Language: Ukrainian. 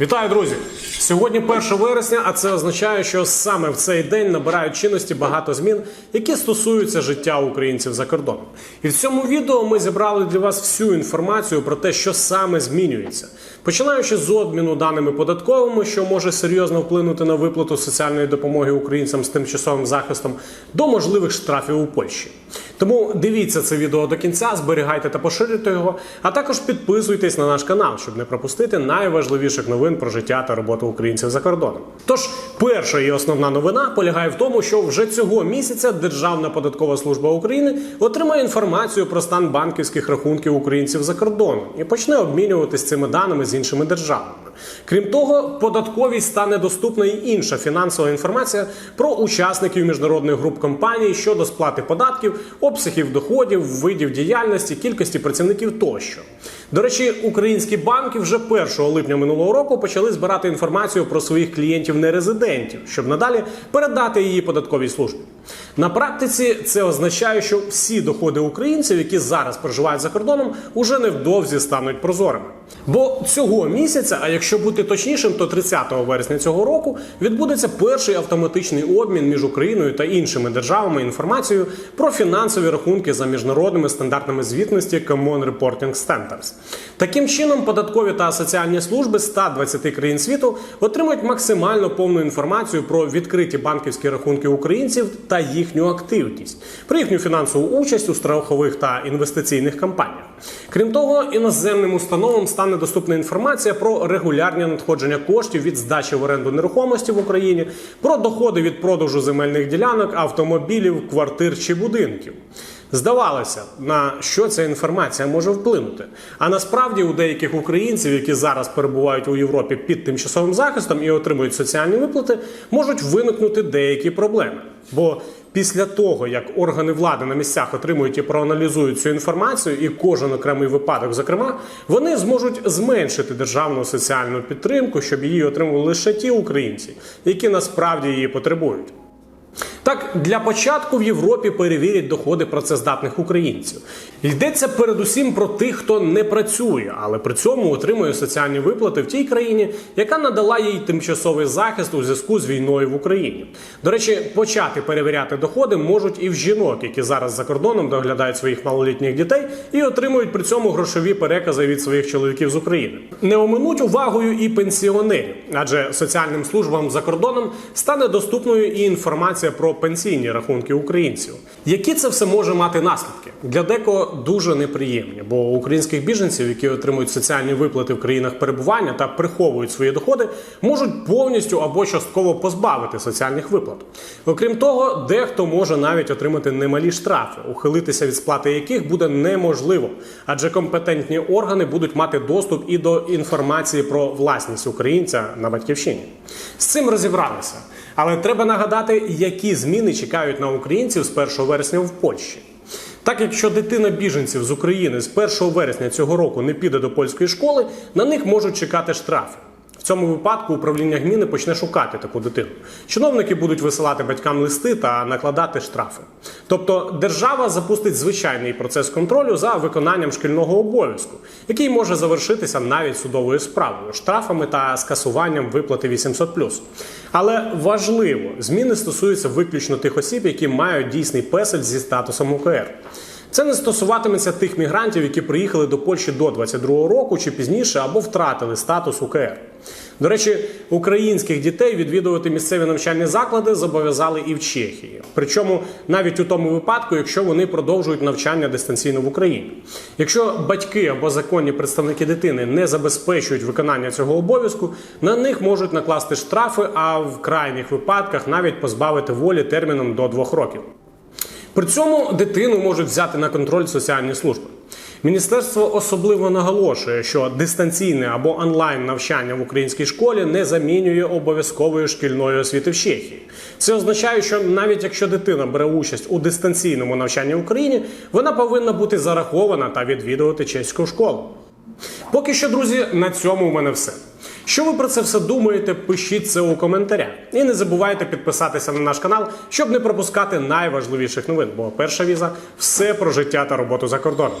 Вітаю, друзі! Сьогодні 1 вересня, а це означає, що саме в цей день набирають чинності багато змін, які стосуються життя українців за кордоном. І в цьому відео ми зібрали для вас всю інформацію про те, що саме змінюється, починаючи з обміну даними податковими, що може серйозно вплинути на виплату соціальної допомоги українцям з тимчасовим захистом, до можливих штрафів у Польщі. Тому дивіться це відео до кінця, зберігайте та поширюйте його, а також підписуйтесь на наш канал, щоб не пропустити найважливіших новин про життя та роботу українців за кордоном. Тож, перша і основна новина полягає в тому, що вже цього місяця Державна податкова служба України отримає інформацію про стан банківських рахунків українців за кордоном і почне обмінюватись цими даними з іншими державами. Крім того, податковій стане доступна і інша фінансова інформація про учасників міжнародних груп компаній щодо сплати податків, обсягів доходів, видів діяльності, кількості працівників тощо. До речі, українські банки вже 1 липня минулого року почали збирати інформацію про своїх клієнтів-нерезидентів, щоб надалі передати її податковій службі. На практиці це означає, що всі доходи українців, які зараз проживають за кордоном, уже невдовзі стануть прозорими. Бо цього місяця, а якщо бути точнішим, то 30 вересня цього року відбудеться перший автоматичний обмін між Україною та іншими державами інформацією про фінансові рахунки за міжнародними стандартами звітності Common Reporting Standards. Таким чином, податкові та соціальні служби 120 країн світу отримують максимально повну інформацію про відкриті банківські рахунки українців та їхню активність, про їхню фінансову участь у страхових та інвестиційних кампаніях. Крім того, іноземним установам стане доступна інформація про регулярні надходження коштів від здачі в оренду нерухомості в Україні, про доходи від продажу земельних ділянок, автомобілів, квартир чи будинків. Здавалося, на що ця інформація може вплинути. А насправді у деяких українців, які зараз перебувають у Європі під тимчасовим захистом і отримують соціальні виплати, можуть виникнути деякі проблеми. Бо після того, як органи влади на місцях отримують і проаналізують цю інформацію, і кожен окремий випадок, зокрема, вони зможуть зменшити державну соціальну підтримку, щоб її отримували лише ті українці, які насправді її потребують. Так, для початку в Європі перевірять доходи працездатних українців. Йдеться передусім про тих, хто не працює, але при цьому отримує соціальні виплати в тій країні, яка надала їй тимчасовий захист у зв'язку з війною в Україні. До речі, почати перевіряти доходи можуть і в жінок, які зараз за кордоном доглядають своїх малолітніх дітей і отримують при цьому грошові перекази від своїх чоловіків з України. Не оминуть увагою і пенсіонерів, адже соціальним службам за кордоном стане доступною і інформація про пенсійні рахунки українців. Які це все може мати наслідки? Для декого дуже неприємні, бо українських біженців, які отримують соціальні виплати в країнах перебування та приховують свої доходи, можуть повністю або частково позбавити соціальних виплат. Окрім того, дехто може навіть отримати немалі штрафи, ухилитися від сплати яких буде неможливо, адже компетентні органи будуть мати доступ і до інформації про власність українця на батьківщині. З цим розібралися. Але треба нагадати, які зміни чекають на українців з 1 вересня в Польщі. Так, якщо дитина біженців з України з 1 вересня цього року не піде до польської школи, на них можуть чекати штрафи. Цьому випадку управління гміни почне шукати таку дитину. Чиновники будуть висилати батькам листи та накладати штрафи. Тобто держава запустить звичайний процес контролю за виконанням шкільного обов'язку, який може завершитися навіть судовою справою, штрафами та скасуванням виплати 800+. Але важливо, зміни стосуються виключно тих осіб, які мають дійсний песель зі статусом УКР. Це не стосуватиметься тих мігрантів, які приїхали до Польщі до 22-го року чи пізніше, або втратили статус УКР. До речі, українських дітей відвідувати місцеві навчальні заклади зобов'язали і в Чехії. Причому навіть у тому випадку, якщо вони продовжують навчання дистанційно в Україні. Якщо батьки або законні представники дитини не забезпечують виконання цього обов'язку, на них можуть накласти штрафи, а в крайніх випадках навіть позбавити волі терміном до двох років. При цьому дитину можуть взяти на контроль соціальні служби. Міністерство особливо наголошує, що дистанційне або онлайн навчання в українській школі не замінює обов'язкової шкільної освіти в Чехії. Це означає, що навіть якщо дитина бере участь у дистанційному навчанні в Україні, вона повинна бути зарахована та відвідувати чеську школу. Поки що, друзі, на цьому у мене все. Що ви про це все думаєте? Пишіть це у коментарях. І не забувайте підписатися на наш канал, щоб не пропускати найважливіших новин. Бо перша віза все про життя та роботу за кордоном.